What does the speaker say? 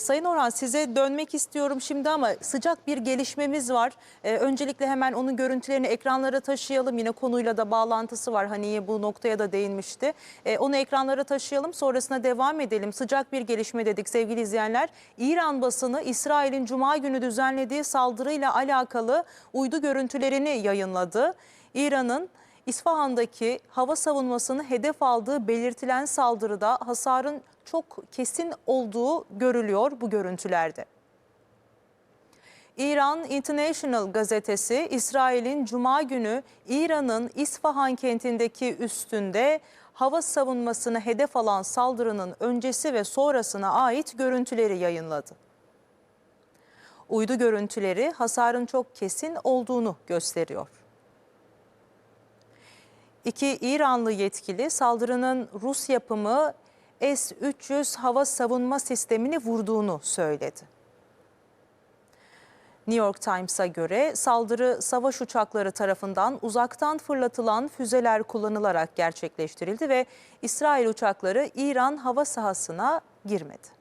Sayın Orhan size dönmek istiyorum şimdi ama sıcak bir gelişmemiz var. Ee, öncelikle hemen onun görüntülerini ekranlara taşıyalım. Yine konuyla da bağlantısı var. Haniye bu noktaya da değinmişti. Ee, onu ekranlara taşıyalım sonrasına devam edelim. Sıcak bir gelişme dedik sevgili izleyenler. İran basını İsrail'in Cuma günü düzenlediği saldırıyla alakalı uydu görüntülerini yayınladı. İran'ın İsfahan'daki hava savunmasını hedef aldığı belirtilen saldırıda hasarın çok kesin olduğu görülüyor bu görüntülerde. İran International gazetesi İsrail'in Cuma günü İran'ın İsfahan kentindeki üstünde hava savunmasını hedef alan saldırının öncesi ve sonrasına ait görüntüleri yayınladı. Uydu görüntüleri hasarın çok kesin olduğunu gösteriyor. İki İranlı yetkili saldırının Rus yapımı S-300 hava savunma sistemini vurduğunu söyledi. New York Times'a göre saldırı savaş uçakları tarafından uzaktan fırlatılan füzeler kullanılarak gerçekleştirildi ve İsrail uçakları İran hava sahasına girmedi.